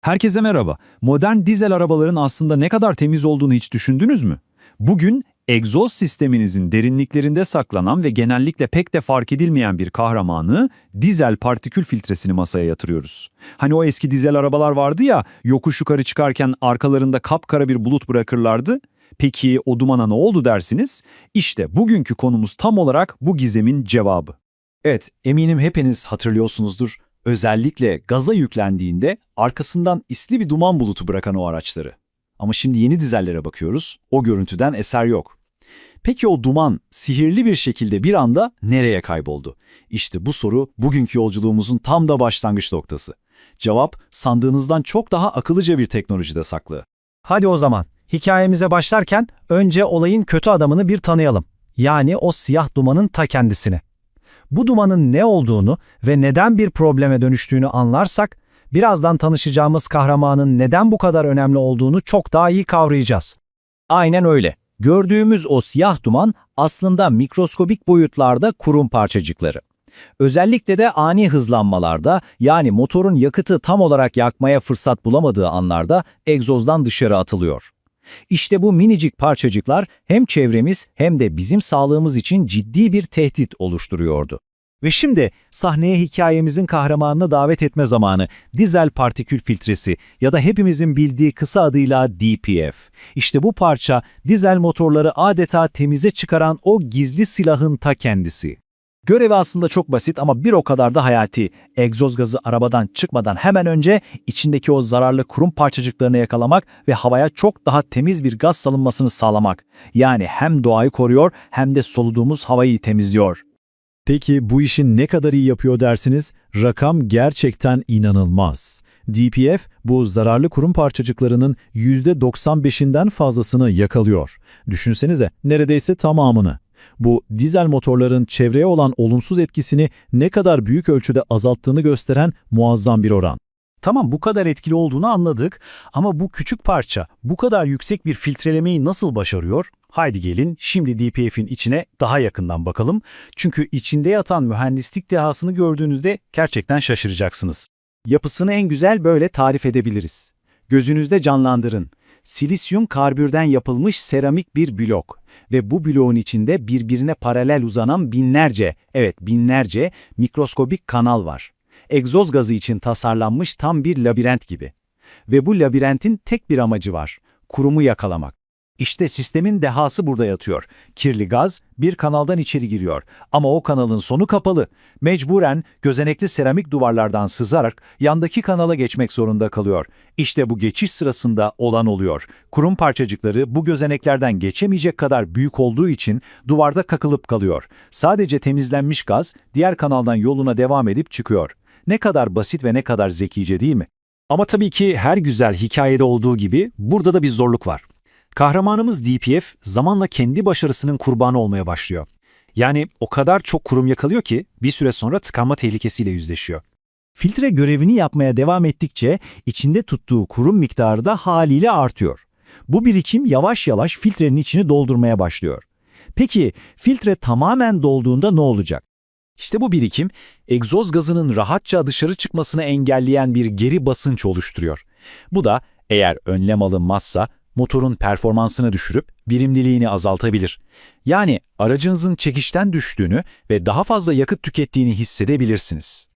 Herkese merhaba. Modern dizel arabaların aslında ne kadar temiz olduğunu hiç düşündünüz mü? Bugün egzoz sisteminizin derinliklerinde saklanan ve genellikle pek de fark edilmeyen bir kahramanı dizel partikül filtresini masaya yatırıyoruz. Hani o eski dizel arabalar vardı ya yokuş yukarı çıkarken arkalarında kapkara bir bulut bırakırlardı. Peki o dumana ne oldu dersiniz? İşte bugünkü konumuz tam olarak bu gizemin cevabı. Evet, eminim hepiniz hatırlıyorsunuzdur. Özellikle gaza yüklendiğinde arkasından isli bir duman bulutu bırakan o araçları. Ama şimdi yeni dizellere bakıyoruz, o görüntüden eser yok. Peki o duman sihirli bir şekilde bir anda nereye kayboldu? İşte bu soru bugünkü yolculuğumuzun tam da başlangıç noktası. Cevap sandığınızdan çok daha akıllıca bir teknolojide saklı. Hadi o zaman hikayemize başlarken önce olayın kötü adamını bir tanıyalım. Yani o siyah dumanın ta kendisini. Bu dumanın ne olduğunu ve neden bir probleme dönüştüğünü anlarsak, birazdan tanışacağımız kahramanın neden bu kadar önemli olduğunu çok daha iyi kavrayacağız. Aynen öyle. Gördüğümüz o siyah duman aslında mikroskobik boyutlarda kurum parçacıkları. Özellikle de ani hızlanmalarda yani motorun yakıtı tam olarak yakmaya fırsat bulamadığı anlarda egzozdan dışarı atılıyor. İşte bu minicik parçacıklar hem çevremiz hem de bizim sağlığımız için ciddi bir tehdit oluşturuyordu. Ve şimdi sahneye hikayemizin kahramanını davet etme zamanı. Dizel partikül filtresi ya da hepimizin bildiği kısa adıyla DPF. İşte bu parça dizel motorları adeta temize çıkaran o gizli silahın ta kendisi. Görevi aslında çok basit ama bir o kadar da hayati. Egzoz gazı arabadan çıkmadan hemen önce içindeki o zararlı kurum parçacıklarını yakalamak ve havaya çok daha temiz bir gaz salınmasını sağlamak. Yani hem doğayı koruyor hem de soluduğumuz havayı temizliyor. Peki bu işin ne kadar iyi yapıyor dersiniz? Rakam gerçekten inanılmaz. DPF bu zararlı kurum parçacıklarının %95'inden fazlasını yakalıyor. Düşünsenize neredeyse tamamını. Bu dizel motorların çevreye olan olumsuz etkisini ne kadar büyük ölçüde azalttığını gösteren muazzam bir oran. Tamam bu kadar etkili olduğunu anladık ama bu küçük parça bu kadar yüksek bir filtrelemeyi nasıl başarıyor? Haydi gelin şimdi DPF'in içine daha yakından bakalım. Çünkü içinde yatan mühendislik dehasını gördüğünüzde gerçekten şaşıracaksınız. Yapısını en güzel böyle tarif edebiliriz. Gözünüzde canlandırın. Silisyum karbürden yapılmış seramik bir blok ve bu bloğun içinde birbirine paralel uzanan binlerce, evet binlerce mikroskobik kanal var egzoz gazı için tasarlanmış tam bir labirent gibi. Ve bu labirentin tek bir amacı var, kurumu yakalamak. İşte sistemin dehası burada yatıyor. Kirli gaz bir kanaldan içeri giriyor ama o kanalın sonu kapalı. Mecburen gözenekli seramik duvarlardan sızarak yandaki kanala geçmek zorunda kalıyor. İşte bu geçiş sırasında olan oluyor. Kurum parçacıkları bu gözeneklerden geçemeyecek kadar büyük olduğu için duvarda kakılıp kalıyor. Sadece temizlenmiş gaz diğer kanaldan yoluna devam edip çıkıyor. Ne kadar basit ve ne kadar zekice değil mi? Ama tabii ki her güzel hikayede olduğu gibi burada da bir zorluk var. Kahramanımız DPF zamanla kendi başarısının kurbanı olmaya başlıyor. Yani o kadar çok kurum yakalıyor ki bir süre sonra tıkanma tehlikesiyle yüzleşiyor. Filtre görevini yapmaya devam ettikçe içinde tuttuğu kurum miktarı da haliyle artıyor. Bu birikim yavaş yavaş filtrenin içini doldurmaya başlıyor. Peki filtre tamamen dolduğunda ne olacak? İşte bu birikim, egzoz gazının rahatça dışarı çıkmasını engelleyen bir geri basınç oluşturuyor. Bu da eğer önlem alınmazsa motorun performansını düşürüp verimliliğini azaltabilir. Yani aracınızın çekişten düştüğünü ve daha fazla yakıt tükettiğini hissedebilirsiniz.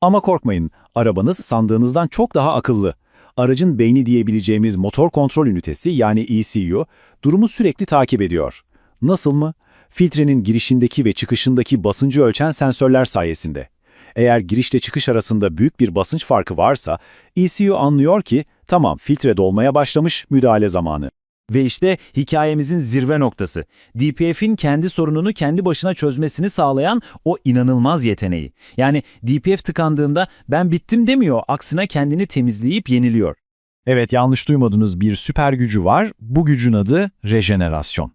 Ama korkmayın, arabanız sandığınızdan çok daha akıllı. Aracın beyni diyebileceğimiz motor kontrol ünitesi yani ECU durumu sürekli takip ediyor. Nasıl mı? filtrenin girişindeki ve çıkışındaki basıncı ölçen sensörler sayesinde. Eğer girişle çıkış arasında büyük bir basınç farkı varsa, ECU anlıyor ki tamam filtre dolmaya başlamış müdahale zamanı. Ve işte hikayemizin zirve noktası. DPF'in kendi sorununu kendi başına çözmesini sağlayan o inanılmaz yeteneği. Yani DPF tıkandığında ben bittim demiyor, aksine kendini temizleyip yeniliyor. Evet yanlış duymadınız bir süper gücü var. Bu gücün adı rejenerasyon.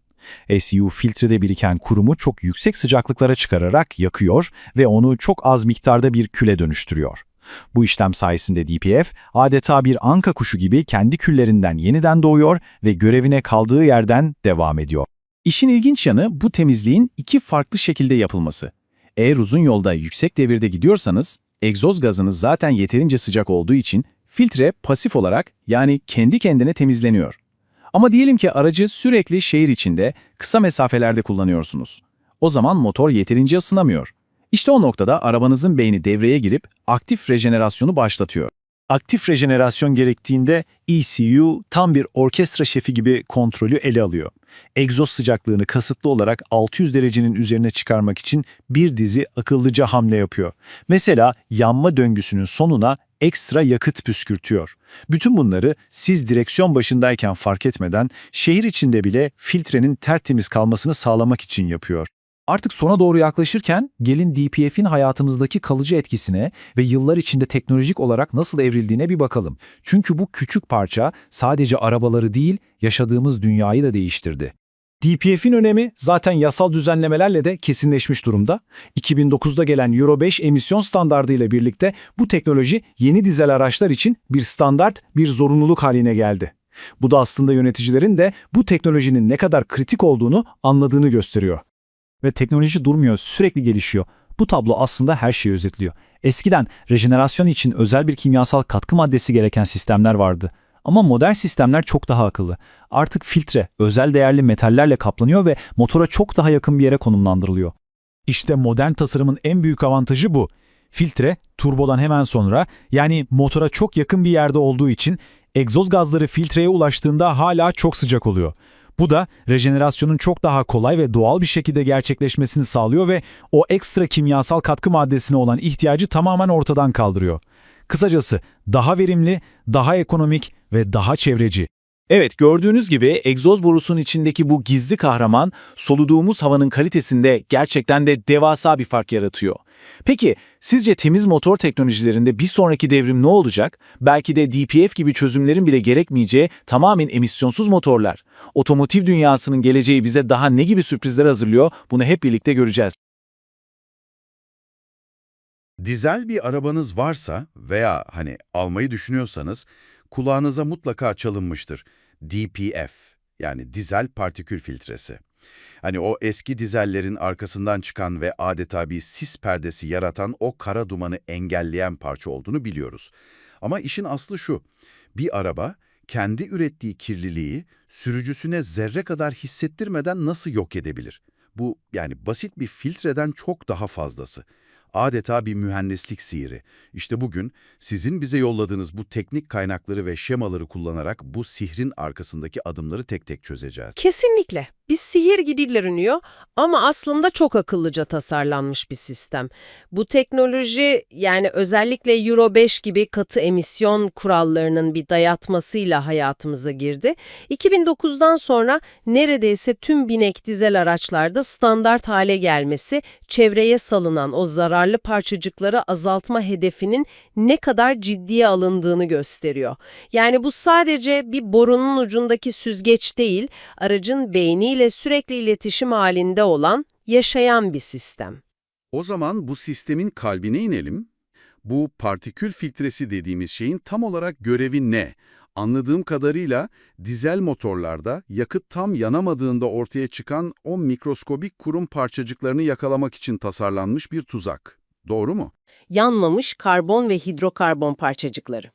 SU filtrede biriken kurumu çok yüksek sıcaklıklara çıkararak yakıyor ve onu çok az miktarda bir küle dönüştürüyor. Bu işlem sayesinde DPF adeta bir anka kuşu gibi kendi küllerinden yeniden doğuyor ve görevine kaldığı yerden devam ediyor. İşin ilginç yanı bu temizliğin iki farklı şekilde yapılması. Eğer uzun yolda yüksek devirde gidiyorsanız, egzoz gazınız zaten yeterince sıcak olduğu için Filtre pasif olarak yani kendi kendine temizleniyor. Ama diyelim ki aracı sürekli şehir içinde kısa mesafelerde kullanıyorsunuz. O zaman motor yeterince ısınamıyor. İşte o noktada arabanızın beyni devreye girip aktif rejenerasyonu başlatıyor. Aktif rejenerasyon gerektiğinde ECU tam bir orkestra şefi gibi kontrolü ele alıyor. Egzoz sıcaklığını kasıtlı olarak 600 derecenin üzerine çıkarmak için bir dizi akıllıca hamle yapıyor. Mesela yanma döngüsünün sonuna ekstra yakıt püskürtüyor. Bütün bunları siz direksiyon başındayken fark etmeden şehir içinde bile filtrenin tertemiz kalmasını sağlamak için yapıyor. Artık sona doğru yaklaşırken gelin DPF'in hayatımızdaki kalıcı etkisine ve yıllar içinde teknolojik olarak nasıl evrildiğine bir bakalım. Çünkü bu küçük parça sadece arabaları değil, yaşadığımız dünyayı da değiştirdi. DPF'in önemi zaten yasal düzenlemelerle de kesinleşmiş durumda. 2009'da gelen Euro 5 emisyon standardı ile birlikte bu teknoloji yeni dizel araçlar için bir standart, bir zorunluluk haline geldi. Bu da aslında yöneticilerin de bu teknolojinin ne kadar kritik olduğunu anladığını gösteriyor. Ve teknoloji durmuyor, sürekli gelişiyor. Bu tablo aslında her şeyi özetliyor. Eskiden rejenerasyon için özel bir kimyasal katkı maddesi gereken sistemler vardı. Ama modern sistemler çok daha akıllı. Artık filtre, özel değerli metallerle kaplanıyor ve motora çok daha yakın bir yere konumlandırılıyor. İşte modern tasarımın en büyük avantajı bu. Filtre, turbodan hemen sonra yani motora çok yakın bir yerde olduğu için egzoz gazları filtreye ulaştığında hala çok sıcak oluyor. Bu da rejenerasyonun çok daha kolay ve doğal bir şekilde gerçekleşmesini sağlıyor ve o ekstra kimyasal katkı maddesine olan ihtiyacı tamamen ortadan kaldırıyor. Kısacası daha verimli, daha ekonomik ve daha çevreci. Evet gördüğünüz gibi egzoz borusunun içindeki bu gizli kahraman soluduğumuz havanın kalitesinde gerçekten de devasa bir fark yaratıyor. Peki sizce temiz motor teknolojilerinde bir sonraki devrim ne olacak? Belki de DPF gibi çözümlerin bile gerekmeyeceği tamamen emisyonsuz motorlar. Otomotiv dünyasının geleceği bize daha ne gibi sürprizler hazırlıyor bunu hep birlikte göreceğiz. Dizel bir arabanız varsa veya hani almayı düşünüyorsanız kulağınıza mutlaka çalınmıştır. DPF yani dizel partikül filtresi. Hani o eski dizellerin arkasından çıkan ve adeta bir sis perdesi yaratan o kara dumanı engelleyen parça olduğunu biliyoruz. Ama işin aslı şu, bir araba kendi ürettiği kirliliği sürücüsüne zerre kadar hissettirmeden nasıl yok edebilir? Bu yani basit bir filtreden çok daha fazlası. Adeta bir mühendislik sihiri. İşte bugün sizin bize yolladığınız bu teknik kaynakları ve şemaları kullanarak bu sihrin arkasındaki adımları tek tek çözeceğiz. Kesinlikle. Bir sihir gibi görünüyor ama aslında çok akıllıca tasarlanmış bir sistem. Bu teknoloji yani özellikle Euro 5 gibi katı emisyon kurallarının bir dayatmasıyla hayatımıza girdi. 2009'dan sonra neredeyse tüm binek dizel araçlarda standart hale gelmesi, çevreye salınan o zararlı parçacıkları azaltma hedefinin ne kadar ciddiye alındığını gösteriyor. Yani bu sadece bir borunun ucundaki süzgeç değil, aracın beyniyle sürekli iletişim halinde olan, yaşayan bir sistem. O zaman bu sistemin kalbine inelim. Bu partikül filtresi dediğimiz şeyin tam olarak görevi ne? Anladığım kadarıyla dizel motorlarda yakıt tam yanamadığında ortaya çıkan o mikroskobik kurum parçacıklarını yakalamak için tasarlanmış bir tuzak. Doğru mu? yanmamış karbon ve hidrokarbon parçacıkları.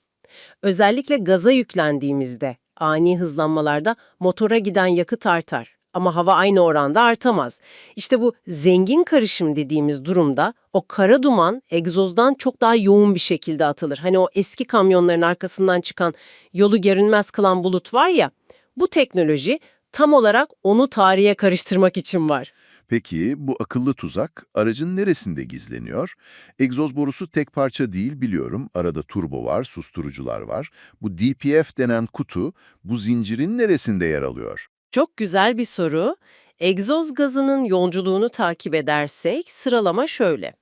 Özellikle gaza yüklendiğimizde ani hızlanmalarda motora giden yakıt artar ama hava aynı oranda artamaz. İşte bu zengin karışım dediğimiz durumda o kara duman egzozdan çok daha yoğun bir şekilde atılır. Hani o eski kamyonların arkasından çıkan yolu görünmez kılan bulut var ya, bu teknoloji tam olarak onu tarihe karıştırmak için var. Peki bu akıllı tuzak aracın neresinde gizleniyor? Egzoz borusu tek parça değil biliyorum. Arada turbo var, susturucular var. Bu DPF denen kutu bu zincirin neresinde yer alıyor? Çok güzel bir soru. Egzoz gazının yolculuğunu takip edersek sıralama şöyle.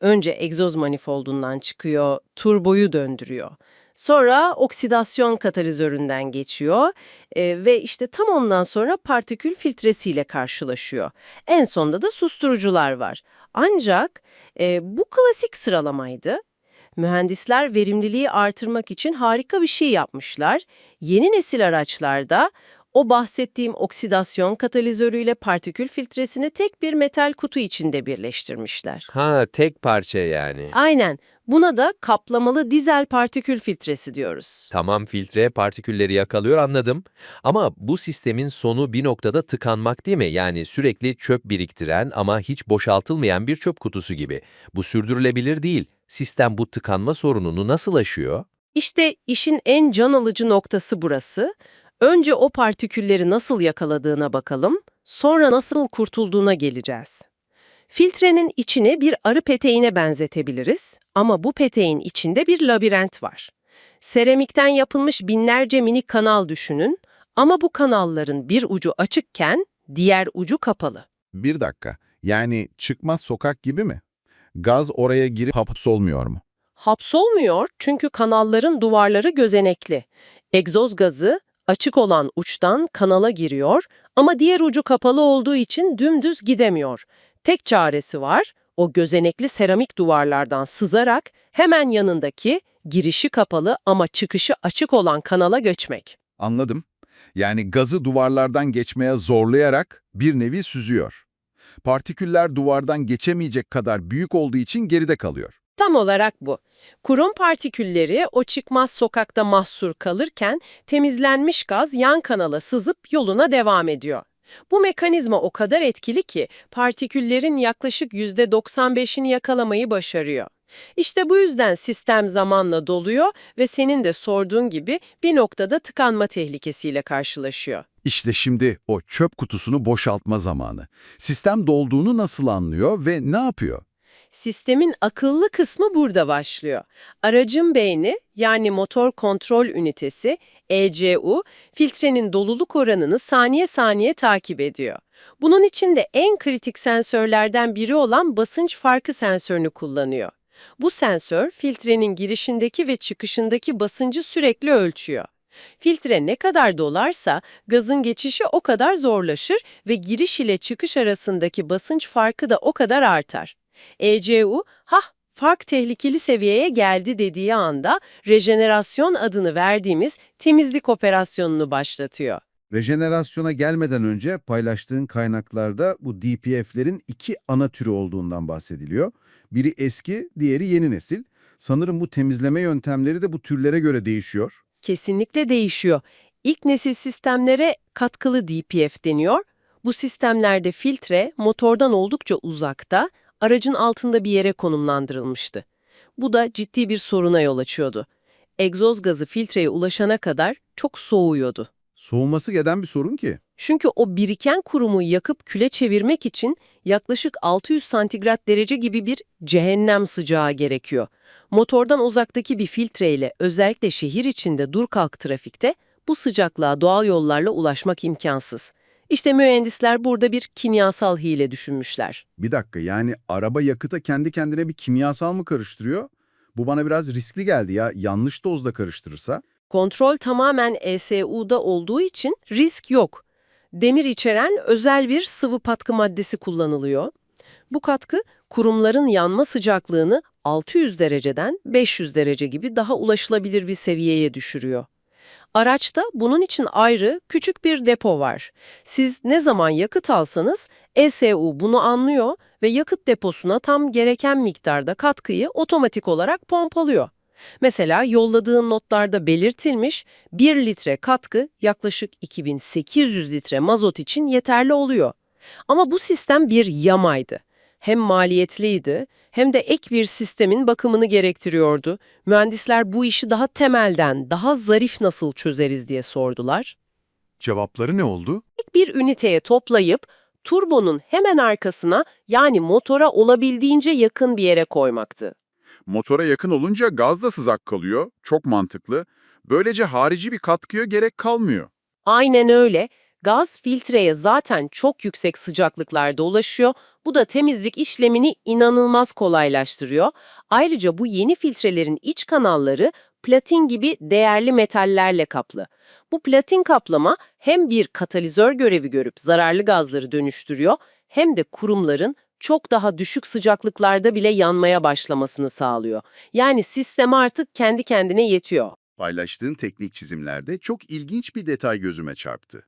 Önce egzoz manifoldundan çıkıyor, turboyu döndürüyor. Sonra oksidasyon katalizöründen geçiyor e, ve işte tam ondan sonra partikül filtresiyle karşılaşıyor. En sonda da susturucular var. Ancak e, bu klasik sıralamaydı. Mühendisler verimliliği artırmak için harika bir şey yapmışlar. Yeni nesil araçlarda O bahsettiğim oksidasyon katalizörüyle partikül filtresini tek bir metal kutu içinde birleştirmişler. Ha tek parça yani. Aynen. Buna da kaplamalı dizel partikül filtresi diyoruz. Tamam filtre partikülleri yakalıyor anladım. Ama bu sistemin sonu bir noktada tıkanmak değil mi? Yani sürekli çöp biriktiren ama hiç boşaltılmayan bir çöp kutusu gibi. Bu sürdürülebilir değil. Sistem bu tıkanma sorununu nasıl aşıyor? İşte işin en can alıcı noktası burası. Önce o partikülleri nasıl yakaladığına bakalım, sonra nasıl kurtulduğuna geleceğiz. Filtrenin içini bir arı peteğine benzetebiliriz ama bu peteğin içinde bir labirent var. Seramikten yapılmış binlerce minik kanal düşünün ama bu kanalların bir ucu açıkken diğer ucu kapalı. Bir dakika. Yani çıkmaz sokak gibi mi? Gaz oraya girip hapsolmuyor mu? Hapsolmuyor çünkü kanalların duvarları gözenekli. Egzoz gazı açık olan uçtan kanala giriyor ama diğer ucu kapalı olduğu için dümdüz gidemiyor. Tek çaresi var, o gözenekli seramik duvarlardan sızarak hemen yanındaki girişi kapalı ama çıkışı açık olan kanala göçmek. Anladım. Yani gazı duvarlardan geçmeye zorlayarak bir nevi süzüyor. Partiküller duvardan geçemeyecek kadar büyük olduğu için geride kalıyor. Tam olarak bu. Kurum partikülleri o çıkmaz sokakta mahsur kalırken temizlenmiş gaz yan kanala sızıp yoluna devam ediyor. Bu mekanizma o kadar etkili ki partiküllerin yaklaşık %95'ini yakalamayı başarıyor. İşte bu yüzden sistem zamanla doluyor ve senin de sorduğun gibi bir noktada tıkanma tehlikesiyle karşılaşıyor. İşte şimdi o çöp kutusunu boşaltma zamanı. Sistem dolduğunu nasıl anlıyor ve ne yapıyor? Sistemin akıllı kısmı burada başlıyor. Aracın beyni yani motor kontrol ünitesi ECU filtrenin doluluk oranını saniye saniye takip ediyor. Bunun için de en kritik sensörlerden biri olan basınç farkı sensörünü kullanıyor. Bu sensör filtrenin girişindeki ve çıkışındaki basıncı sürekli ölçüyor. Filtre ne kadar dolarsa gazın geçişi o kadar zorlaşır ve giriş ile çıkış arasındaki basınç farkı da o kadar artar. ECU, hah fark tehlikeli seviyeye geldi dediği anda rejenerasyon adını verdiğimiz temizlik operasyonunu başlatıyor. Rejenerasyona gelmeden önce paylaştığın kaynaklarda bu DPF'lerin iki ana türü olduğundan bahsediliyor. Biri eski, diğeri yeni nesil. Sanırım bu temizleme yöntemleri de bu türlere göre değişiyor. Kesinlikle değişiyor. İlk nesil sistemlere katkılı DPF deniyor. Bu sistemlerde filtre motordan oldukça uzakta, aracın altında bir yere konumlandırılmıştı. Bu da ciddi bir soruna yol açıyordu. Egzoz gazı filtreye ulaşana kadar çok soğuyordu. Soğuması gelen bir sorun ki. Çünkü o biriken kurumu yakıp küle çevirmek için yaklaşık 600 santigrat derece gibi bir cehennem sıcağı gerekiyor. Motordan uzaktaki bir filtreyle özellikle şehir içinde dur kalk trafikte bu sıcaklığa doğal yollarla ulaşmak imkansız. İşte mühendisler burada bir kimyasal hile düşünmüşler. Bir dakika yani araba yakıta kendi kendine bir kimyasal mı karıştırıyor? Bu bana biraz riskli geldi ya. Yanlış dozda karıştırırsa. Kontrol tamamen ESU'da olduğu için risk yok. Demir içeren özel bir sıvı katkı maddesi kullanılıyor. Bu katkı kurumların yanma sıcaklığını 600 dereceden 500 derece gibi daha ulaşılabilir bir seviyeye düşürüyor. Araçta bunun için ayrı küçük bir depo var. Siz ne zaman yakıt alsanız ESU bunu anlıyor ve yakıt deposuna tam gereken miktarda katkıyı otomatik olarak pompalıyor. Mesela yolladığın notlarda belirtilmiş 1 litre katkı yaklaşık 2800 litre mazot için yeterli oluyor. Ama bu sistem bir yamaydı. Hem maliyetliydi hem de ek bir sistemin bakımını gerektiriyordu. Mühendisler bu işi daha temelden, daha zarif nasıl çözeriz diye sordular. Cevapları ne oldu? Bir üniteye toplayıp turbonun hemen arkasına yani motora olabildiğince yakın bir yere koymaktı. Motora yakın olunca gaz da sızak kalıyor. Çok mantıklı. Böylece harici bir katkıya gerek kalmıyor. Aynen öyle. Gaz filtreye zaten çok yüksek sıcaklıklarda ulaşıyor. Bu da temizlik işlemini inanılmaz kolaylaştırıyor. Ayrıca bu yeni filtrelerin iç kanalları platin gibi değerli metallerle kaplı. Bu platin kaplama hem bir katalizör görevi görüp zararlı gazları dönüştürüyor hem de kurumların çok daha düşük sıcaklıklarda bile yanmaya başlamasını sağlıyor. Yani sistem artık kendi kendine yetiyor. Paylaştığın teknik çizimlerde çok ilginç bir detay gözüme çarptı.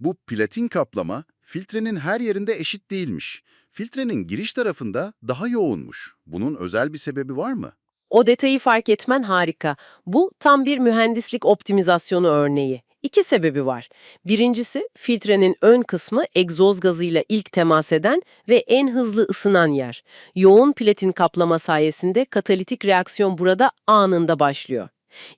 Bu platin kaplama filtrenin her yerinde eşit değilmiş. Filtrenin giriş tarafında daha yoğunmuş. Bunun özel bir sebebi var mı? O detayı fark etmen harika. Bu tam bir mühendislik optimizasyonu örneği. İki sebebi var. Birincisi filtrenin ön kısmı egzoz gazıyla ilk temas eden ve en hızlı ısınan yer. Yoğun platin kaplama sayesinde katalitik reaksiyon burada anında başlıyor.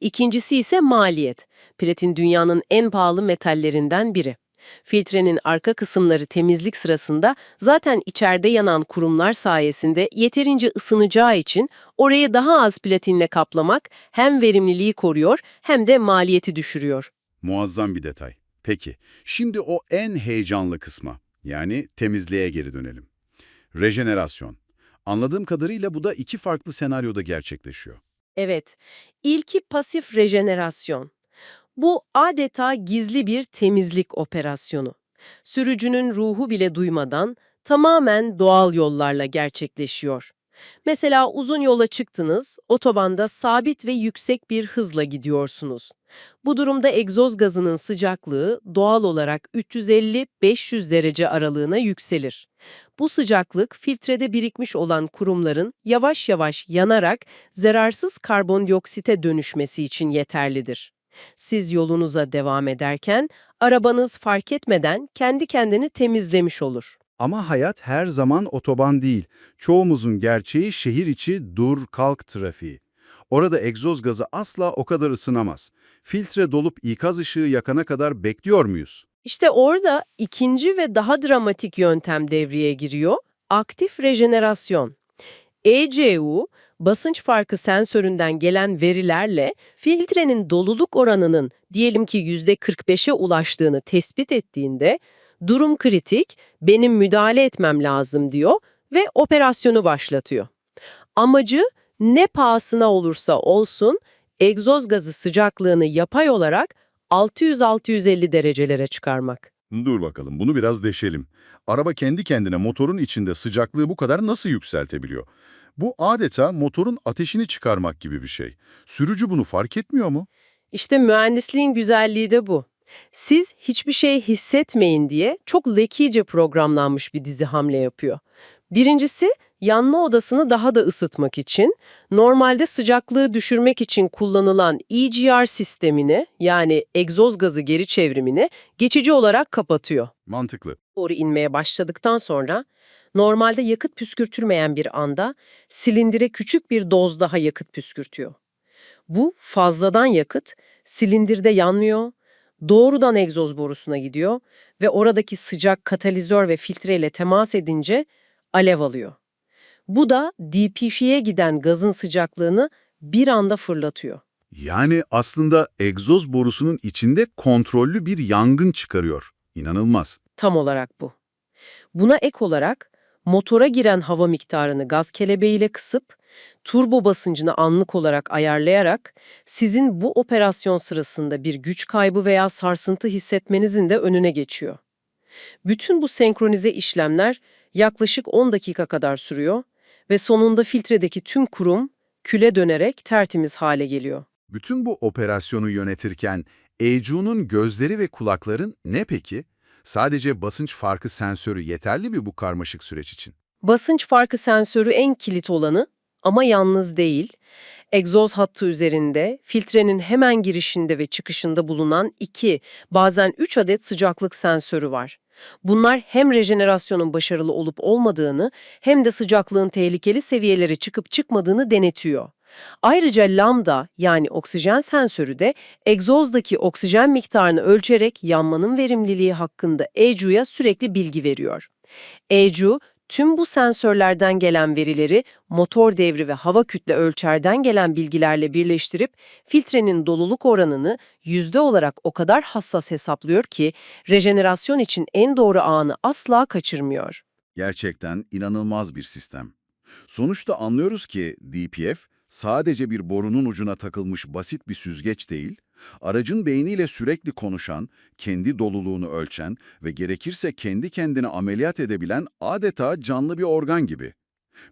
İkincisi ise maliyet. Platin dünyanın en pahalı metallerinden biri. Filtrenin arka kısımları temizlik sırasında zaten içeride yanan kurumlar sayesinde yeterince ısınacağı için orayı daha az platinle kaplamak hem verimliliği koruyor hem de maliyeti düşürüyor. Muazzam bir detay. Peki, şimdi o en heyecanlı kısma, yani temizliğe geri dönelim. Rejenerasyon. Anladığım kadarıyla bu da iki farklı senaryoda gerçekleşiyor. Evet, ilki pasif rejenerasyon. Bu adeta gizli bir temizlik operasyonu. Sürücünün ruhu bile duymadan tamamen doğal yollarla gerçekleşiyor. Mesela uzun yola çıktınız, otobanda sabit ve yüksek bir hızla gidiyorsunuz. Bu durumda egzoz gazının sıcaklığı doğal olarak 350-500 derece aralığına yükselir. Bu sıcaklık filtrede birikmiş olan kurumların yavaş yavaş yanarak zararsız karbondioksite dönüşmesi için yeterlidir. Siz yolunuza devam ederken arabanız fark etmeden kendi kendini temizlemiş olur. Ama hayat her zaman otoban değil. Çoğumuzun gerçeği şehir içi dur-kalk trafiği. Orada egzoz gazı asla o kadar ısınamaz. Filtre dolup ikaz ışığı yakana kadar bekliyor muyuz? İşte orada ikinci ve daha dramatik yöntem devreye giriyor, aktif rejenerasyon. ECU, basınç farkı sensöründen gelen verilerle filtrenin doluluk oranının diyelim ki %45'e ulaştığını tespit ettiğinde, durum kritik, benim müdahale etmem lazım diyor ve operasyonu başlatıyor. Amacı ne pahasına olursa olsun egzoz gazı sıcaklığını yapay olarak 600-650 derecelere çıkarmak. Dur bakalım, bunu biraz deşelim. Araba kendi kendine motorun içinde sıcaklığı bu kadar nasıl yükseltebiliyor? Bu adeta motorun ateşini çıkarmak gibi bir şey. Sürücü bunu fark etmiyor mu? İşte mühendisliğin güzelliği de bu. Siz hiçbir şey hissetmeyin diye çok zekice programlanmış bir dizi hamle yapıyor. Birincisi, yanma odasını daha da ısıtmak için, normalde sıcaklığı düşürmek için kullanılan EGR sistemini yani egzoz gazı geri çevrimini geçici olarak kapatıyor. Mantıklı. Doğru inmeye başladıktan sonra normalde yakıt püskürtülmeyen bir anda silindire küçük bir doz daha yakıt püskürtüyor. Bu fazladan yakıt silindirde yanmıyor, doğrudan egzoz borusuna gidiyor ve oradaki sıcak katalizör ve filtreyle temas edince alev alıyor. Bu da DPF'ye giden gazın sıcaklığını bir anda fırlatıyor. Yani aslında egzoz borusunun içinde kontrollü bir yangın çıkarıyor. İnanılmaz. Tam olarak bu. Buna ek olarak motora giren hava miktarını gaz kelebeğiyle kısıp turbo basıncını anlık olarak ayarlayarak sizin bu operasyon sırasında bir güç kaybı veya sarsıntı hissetmenizin de önüne geçiyor. Bütün bu senkronize işlemler yaklaşık 10 dakika kadar sürüyor ve sonunda filtredeki tüm kurum küle dönerek tertemiz hale geliyor. Bütün bu operasyonu yönetirken ECU'nun gözleri ve kulakların ne peki? Sadece basınç farkı sensörü yeterli mi bu karmaşık süreç için? Basınç farkı sensörü en kilit olanı ama yalnız değil. Egzoz hattı üzerinde, filtrenin hemen girişinde ve çıkışında bulunan iki, bazen üç adet sıcaklık sensörü var. Bunlar hem rejenerasyonun başarılı olup olmadığını hem de sıcaklığın tehlikeli seviyelere çıkıp çıkmadığını denetiyor. Ayrıca lambda yani oksijen sensörü de egzozdaki oksijen miktarını ölçerek yanmanın verimliliği hakkında ECU'ya sürekli bilgi veriyor. ECU, tüm bu sensörlerden gelen verileri motor devri ve hava kütle ölçerden gelen bilgilerle birleştirip filtrenin doluluk oranını yüzde olarak o kadar hassas hesaplıyor ki rejenerasyon için en doğru anı asla kaçırmıyor. Gerçekten inanılmaz bir sistem. Sonuçta anlıyoruz ki DPF sadece bir borunun ucuna takılmış basit bir süzgeç değil, aracın beyniyle sürekli konuşan, kendi doluluğunu ölçen ve gerekirse kendi kendine ameliyat edebilen adeta canlı bir organ gibi.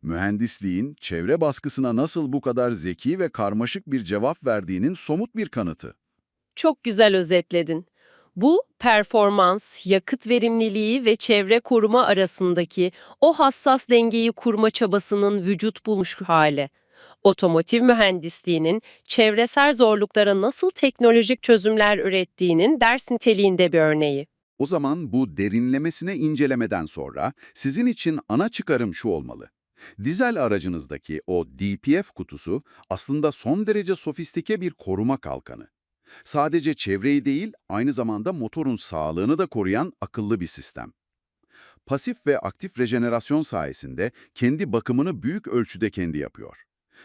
Mühendisliğin çevre baskısına nasıl bu kadar zeki ve karmaşık bir cevap verdiğinin somut bir kanıtı. Çok güzel özetledin. Bu performans, yakıt verimliliği ve çevre koruma arasındaki o hassas dengeyi kurma çabasının vücut bulmuş hali. Otomotiv mühendisliğinin çevresel zorluklara nasıl teknolojik çözümler ürettiğinin ders niteliğinde bir örneği. O zaman bu derinlemesine incelemeden sonra sizin için ana çıkarım şu olmalı. Dizel aracınızdaki o DPF kutusu aslında son derece sofistike bir koruma kalkanı. Sadece çevreyi değil, aynı zamanda motorun sağlığını da koruyan akıllı bir sistem. Pasif ve aktif rejenerasyon sayesinde kendi bakımını büyük ölçüde kendi yapıyor.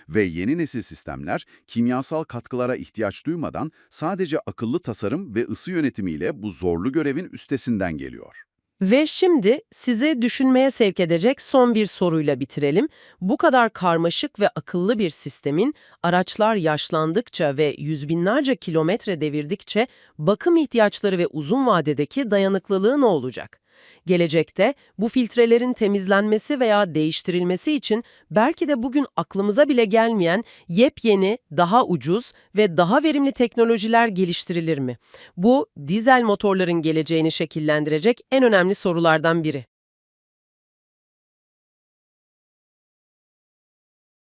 Ve yeni nesil sistemler kimyasal katkılara ihtiyaç duymadan sadece akıllı tasarım ve ısı yönetimiyle bu zorlu görevin üstesinden geliyor. Ve şimdi size düşünmeye sevk edecek son bir soruyla bitirelim. Bu kadar karmaşık ve akıllı bir sistemin araçlar yaşlandıkça ve yüz binlerce kilometre devirdikçe bakım ihtiyaçları ve uzun vadedeki dayanıklılığı ne olacak? Gelecekte bu filtrelerin temizlenmesi veya değiştirilmesi için belki de bugün aklımıza bile gelmeyen yepyeni, daha ucuz ve daha verimli teknolojiler geliştirilir mi? Bu dizel motorların geleceğini şekillendirecek en önemli sorulardan biri.